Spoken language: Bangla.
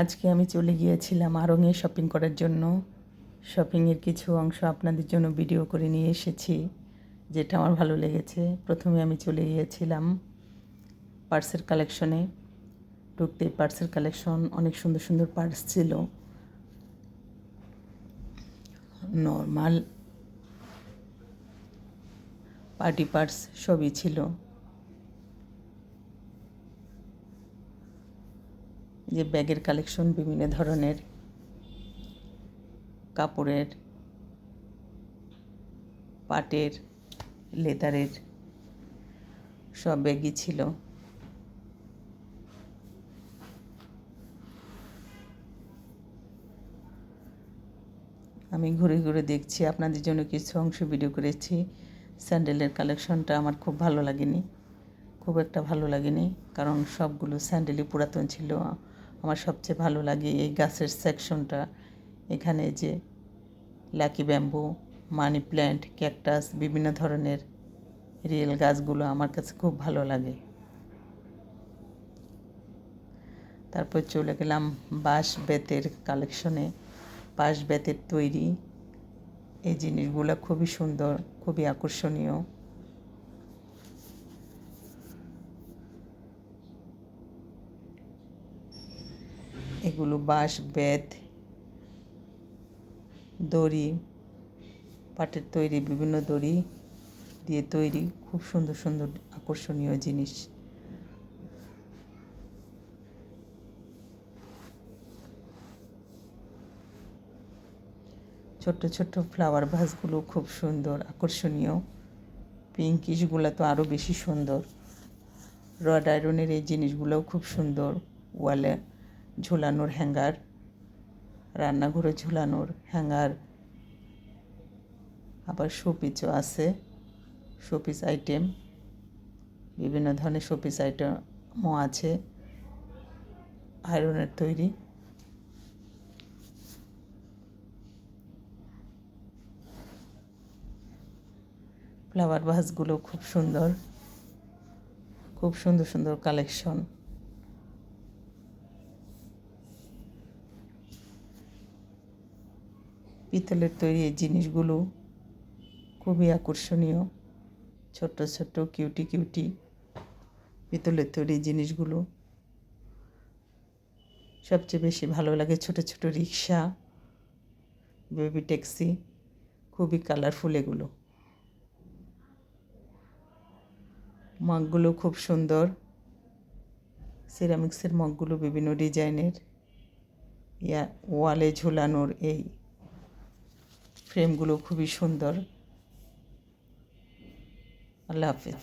আজকে আমি চলে গিয়েছিলাম আরঙে শপিং করার জন্য। শপিংয়ের কিছু অংশ আপনাদের জন্য ভিডিও করে নিয়ে এসেছি, যেটা আমার ভালো লেগেছে। প্রথমে আমি চলে গিয়েছিলাম পার্সের কালেকশনে ঢুকতে পার্সের কালেকশন অনেক সুন্দর সুন্দর পার্স ছিল। নর্মাল পার্টি পার্স সবই ছিল। যে ব্যাগের কালেকশন বিভিন্ন ধরনের, কাপড়ের, পাটের, লেদারের সব ব্যাগই ছিল। আমি ঘুরে ঘুরে দেখছি, আপনাদের জন্য কিছু অংশ ভিডিও করেছি। স্যান্ডেলের কালেকশনটা আমার খুব ভালো লাগেনি, খুব একটা ভালো লাগেনি, কারণ সবগুলো স্যান্ডেলই পুরাতন ছিল। আমার সবচেয়ে ভালো লাগে এই গাছের সেকশনটা এখানে যে lucky bamboo money plant cactus বিভিন্ন ধরনের রিয়েল গাছগুলো আমার কাছে খুব ভালো লাগে। তারপর চলে গেলাম বাঁশ বেতের কালেকশনে বাঁশ বেতের তৈরি। এই জিনিসগুলো খুবই সুন্দর, খুবই আকর্ষণীয়। এগুলো বাঁশ, বেত, দড়ি, পাটের তৈরি, বিভিন্ন দড়ি দিয়ে তৈরি খুব সুন্দর সুন্দর আকর্ষণীয় জিনিস। ছোট্ট ছোট্ট ফ্লাওয়ার ভাসগুলো খুব সুন্দর, আকর্ষণীয়। পিঙ্কিশগুলো তো আরও বেশি সুন্দর। রড আয়রনের এই জিনিসগুলোও খুব সুন্দর ওয়ালে। ঝুলানোর হ্যাঙ্গার, রান্নাঘরে ঝুলানোর হ্যাঙ্গার, আবার শোপিসও আছে, শোপিস আইটেম, বিভিন্ন ধরনের শোপিস আইটেমও আছে, আয়রনের তৈরি। ফ্লাওয়ার ভাসগুলো খুব সুন্দর খুব সুন্দর সুন্দর কালেকশন। পিতলের তৈরি এই জিনিসগুলো খুবই আকর্ষণীয়। ছোট্ট ছোট্ট, কিউটি কিউটি পিতলের তৈরি জিনিসগুলো। সবচেয়ে বেশি ভালো লাগে ছোট ছোট রিক্সা, বেবি ট্যাক্সি, খুবই কালারফুল এগুলো। মগগুলো খুব সুন্দর। সিরামিক্সের মগগুলো বিভিন্ন ডিজাইনের। ইয়া, ওয়ালে ঝুলানোর এই ফ্রেমগুলো খুবই সুন্দর। আল্লাহ হাফিজ।